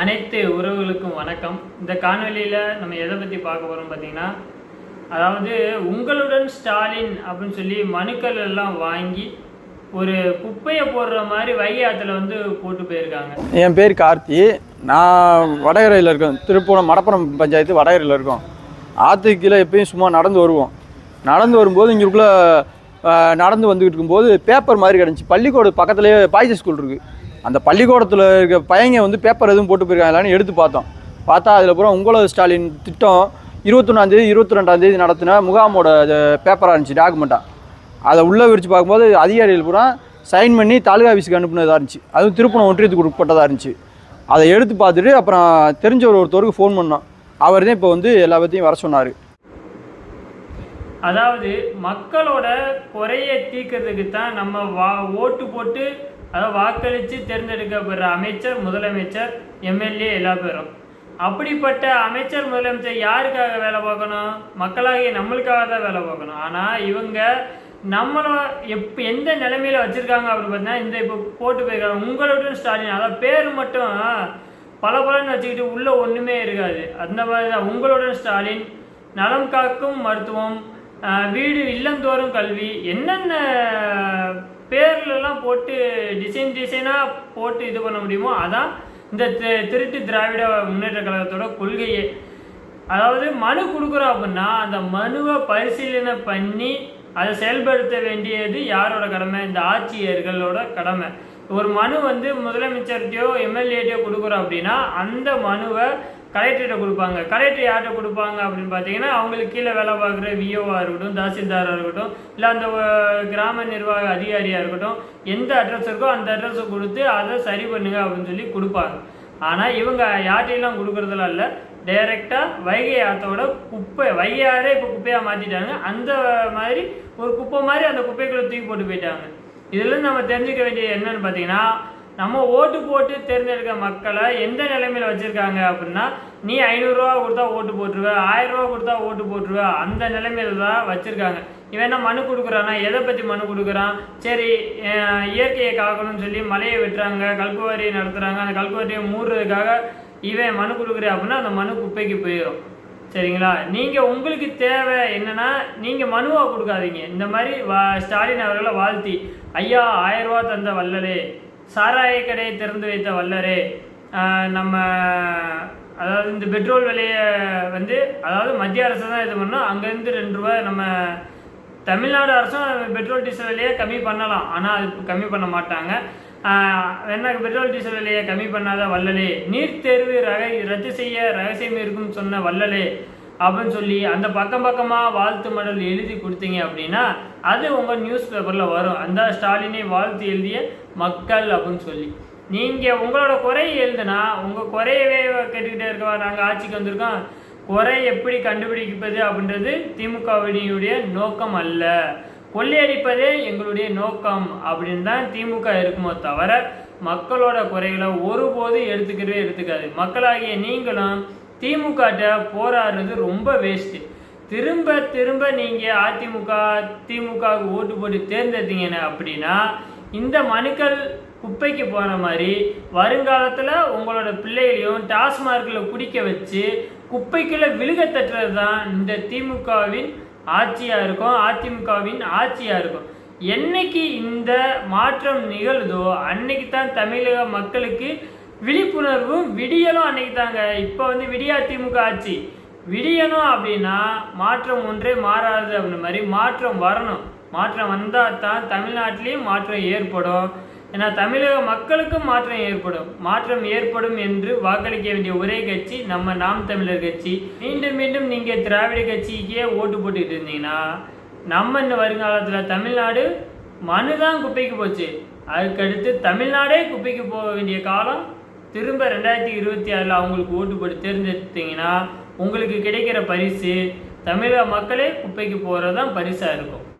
அனைத்து உறவுகளுக்கும் வணக்கம். இந்த காணொலியில் நம்ம எதை பற்றி பார்க்க போகிறோம் பார்த்தீங்கன்னா அதாவது உங்களுடன் ஸ்டாலின் அப்படின்னு சொல்லி மனுக்கள் எல்லாம் வாங்கி ஒரு குப்பையை போடுற மாதிரி வைகை ஆற்றுல வந்து போட்டு போயிருக்காங்க. என் பேர் கார்த்தி. நான் வடகரையில் இருக்கேன். திருப்பூரம் மடப்புறம் பஞ்சாயத்து வடகரையில் இருக்கோம். ஆற்றுக்கு கீழே எப்பயும் சும்மா நடந்து வருவோம். நடந்து வரும்போது இங்கேக்குள்ளே நடந்து வந்துக்கிட்டு இருக்கும்போது பேப்பர் மாதிரி கிடந்துச்சு. பள்ளிக்கூட பக்கத்துலேயே பாய்ச்சி ஸ்கூல் இருக்குது அந்த பள்ளிக்கூடத்தில் இருக்க பையங்க வந்து பேப்பர் எதுவும் போட்டு போயிருக்காங்களான்னு எடுத்து பார்த்தோம். பார்த்தா அதில் பூரா உங்களோட ஸ்டாலின் திட்டம் இருபத்தொன்னாந்தேதி இருபத்தி ரெண்டாந்தேதி நடத்தின முகாமோட பேப்பராக இருந்துச்சு டாக்குமெண்ட்டாக அதை உள்ளே விரித்து பார்க்கும்போது அதிகாரிகள் பூரா சைன் பண்ணி தாலுகா ஆஃபீஸுக்கு அனுப்புனதாக இருந்துச்சு. அதுவும் திருப்பணம் ஒன்றியத்துக்கு உட்பட்டதாக இருந்துச்சு. அதை எடுத்து பார்த்துட்டு அப்புறம் தெரிஞ்ச ஒரு ஒருத்தருக்கு ஃபோன் பண்ணோம். அவர் தான் இப்போ வந்து எல்லா பற்றியும் வர சொன்னார். அதாவது மக்களோட குறைய தீர்க்கறதுக்கு தான் நம்ம வா ஓட்டு போட்டு அதாவது வாக்களித்து தேர்ந்தெடுக்கப்படுற அமைச்சர் முதலமைச்சர் எம்எல்ஏ எல்லா பேரும். அப்படிப்பட்ட அமைச்சர் முதலமைச்சர் யாருக்காக வேலை பார்க்கணும்? மக்களாகிய நம்மளுக்காக தான் வேலை பார்க்கணும். ஆனால் இவங்க நம்மளை எப் எந்த நிலைமையில வச்சுருக்காங்க அப்படின்னு பார்த்தீங்கன்னா இந்த இப்போ போட்டு போயிருக்காங்க. உங்களுடன் ஸ்டாலின் அதாவது பேர் மட்டும் பல பலன்னு வச்சுக்கிட்டு உள்ளே ஒன்றுமே இருக்காது. அந்த மாதிரி தான் உங்களுடன் ஸ்டாலின் நலம் காக்கும் மருத்துவம் வீடு இல்லந்தோறும் கல்வி என்னென்ன பேர்லலாம் போட்டு டிசைன் டிசைனாக போட்டு இது பண்ண முடியுமோ அதான் இந்த தி- திருட்டு திராவிட முன்னேற்ற கழகத்தோட கொள்கையே. அதாவது மனு கொடுக்குறோம் அப்படின்னா அந்த மனுவை பரிசீலனை பண்ணி அதை செயல்படுத்த வேண்டியது யாரோட கடமை? இந்த ஆட்சியர்களோட கடமை. ஒரு மனு வந்து முதலமைச்சர்கிட்டயோ எம்எல்ஏட்டையோ கொடுக்குறோம் அப்படின்னா அந்த மனுவை கலெக்டர்கிட்ட கொடுப்பாங்க. கலெக்டர் யார்கிட்ட கொடுப்பாங்க அப்படின்னு பார்த்தீங்கன்னா அவங்களுக்கு கீழே வேலை பார்க்குற விஓவாக இருக்கட்டும் தாசில்தாராக இருக்கட்டும் இல்லை அந்த கிராம நிர்வாக அதிகாரியாக இருக்கட்டும் எந்த அட்ரஸ் இருக்கோ அந்த அட்ரஸை கொடுத்து அதை சரி பண்ணுங்க அப்படின்னு சொல்லி கொடுப்பாங்க. ஆனால் இவங்க யார்ட்டையெல்லாம் கொடுக்குறதுலாம் இல்லை. டைரெக்டாக வைகை ஆற்றோட குப்பை வைகை ஆறே இப்போ குப்பையாக மாற்றிட்டாங்க அந்த மாதிரி ஒரு குப்பை மாதிரி அந்த குப்பைக்குள்ளே தூக்கி போட்டு போயிட்டாங்க. இதுலேருந்து நம்ம தெரிஞ்சுக்க வேண்டியது என்னன்னு பார்த்தீங்கன்னா நம்ம ஓட்டு போட்டு தேர்ந்தெடுக்க மக்களை எந்த நிலைமையில் வச்சுருக்காங்க அப்படின்னா நீ ஐநூறுரூவா கொடுத்தா ஓட்டு போட்டுருவ ஆயிரம் ரூபா கொடுத்தா ஓட்டு போட்டுருவ அந்த நிலைமையில தான் வச்சுருக்காங்க. இவன் என்ன மனு கொடுக்குறானா எதை பற்றி மனு கொடுக்குறான்? சரி இயற்கையை காக்கணும்னு சொல்லி மலையை வெட்டுறாங்க கல்குவாரி நடத்துகிறாங்க அந்த கல்குவாரியை மூடுறதுக்காக இவன் மனு கொடுக்குறேன் அப்படின்னா அந்த மனு குப்பைக்கு போயிடும் சரிங்களா? நீங்கள் உங்களுக்கு தேவை என்னன்னா நீங்கள் மனுவாக கொடுக்காதீங்க. இந்த மாதிரி வா ஸ்டாலின் அவர்களை வாழ்த்தி ஐயா ஆயிரம் ரூபா தந்த வல்லலே சாராய கடையை திறந்து வைத்த வல்லரே. நம்ம அதாவது இந்த பெட்ரோல் விலையை வந்து அதாவது மத்திய அரசு தான் இது பண்ணோம். அங்கேருந்து ரெண்டு ரூபாய் நம்ம தமிழ்நாடு அரசும் பெட்ரோல் டீசல் விலையை கம்மி பண்ணலாம். ஆனால் அது கம்மி பண்ண மாட்டாங்க. என்ன பெட்ரோல் டீசல் விலையை கம்மி பண்ணாத வல்லலே. நீட் தேர்வு ரக ரத்து செய்ய ரகசியம் இருக்குன்னு சொன்ன வல்லலே. அப்படின்னு சொல்லி அந்த பக்கம் பக்கமாக வாழ்த்து மடல் எழுதி கொடுத்தீங்க அப்படின்னா அது உங்கள் நியூஸ் பேப்பரில் வரும். அந்த ஸ்டாலினை வாழ்த்து எழுதிய மக்கள் அப்படின்னு சொல்லி. நீங்கள் உங்களோட குறையை எழுதுனா உங்கள் குறையவே கேட்டுக்கிட்டே இருக்கவா? நாங்கள் ஆட்சிக்கு வந்திருக்கோம். குறை எப்படி கண்டுபிடிப்பது அப்படின்றது திமுகவினுடைய நோக்கம் அல்ல. கொள்ளையடிப்பதே எங்களுடைய நோக்கம் அப்படின்னு தான் திமுக இருக்குமோ தவிர மக்களோட குறைகளை ஒருபோது எடுத்துக்கிறவே எடுத்துக்காது. மக்களாகிய நீங்களும் திமுகட்ட போராடுறது ரொம்ப வேஸ்ட்டு திரும்ப திரும்ப நீங்கள் அதிமுக திமுகவுக்கு ஓட்டு போட்டு தேர்ந்தெடுத்தீங்கன்னு அப்படின்னா இந்த மனுக்கள் குப்பைக்கு போன மாதிரி வருங்காலத்தில் உங்களோட பிள்ளைகளையும் டாஸ்மார்க்கில் குடிக்க வச்சு குப்பைக்குள்ளே விழுக தட்டுறது தான் இந்த திமுகவின் ஆட்சியாக இருக்கும் அதிமுகவின் ஆட்சியாக இருக்கும். என்னைக்கு இந்த மாற்றம் நிகழுதோ அன்னைக்கு தான் தமிழக மக்களுக்கு விழிப்புணர்வும் விடியலும் அன்னைக்கு தாங்க இப்போ வந்து விடியா திமுக ஆட்சி. விடியணும் அப்படின்னா மாற்றம் ஒன்றே மாறாது அப்படின்ற மாதிரி மாற்றம் வரணும். மாற்றம் வந்தால் தான் தமிழ்நாட்டிலையும் மாற்றம் ஏற்படும். ஏன்னா தமிழக மக்களுக்கும் மாற்றம் ஏற்படும். மாற்றம் ஏற்படும் என்று வாக்களிக்க வேண்டிய ஒரே கட்சி நம்ம நாம் தமிழர் கட்சி. மீண்டும் மீண்டும் நீங்கள் திராவிட கட்சிக்கே ஓட்டு போட்டுக்கிட்டு இருந்தீங்கன்னா நம்ம இந்த வருங்காலத்தில் தமிழ்நாடு மனு தான் குப்பைக்கு போச்சு. அதுக்கடுத்து தமிழ்நாடே குப்பைக்கு போக வேண்டிய காலம் திரும்ப ரெண்டாயிரத்தி இருபத்தி ஆறில் அவங்களுக்கு ஓட்டு போட்டு தேர்ந்தெடுத்தீங்கன்னா உங்களுக்கு கிடைக்கிற பரிசு தமிழக மக்களே குப்பைக்கு போகிறது தான் பரிசாக இருக்கும்.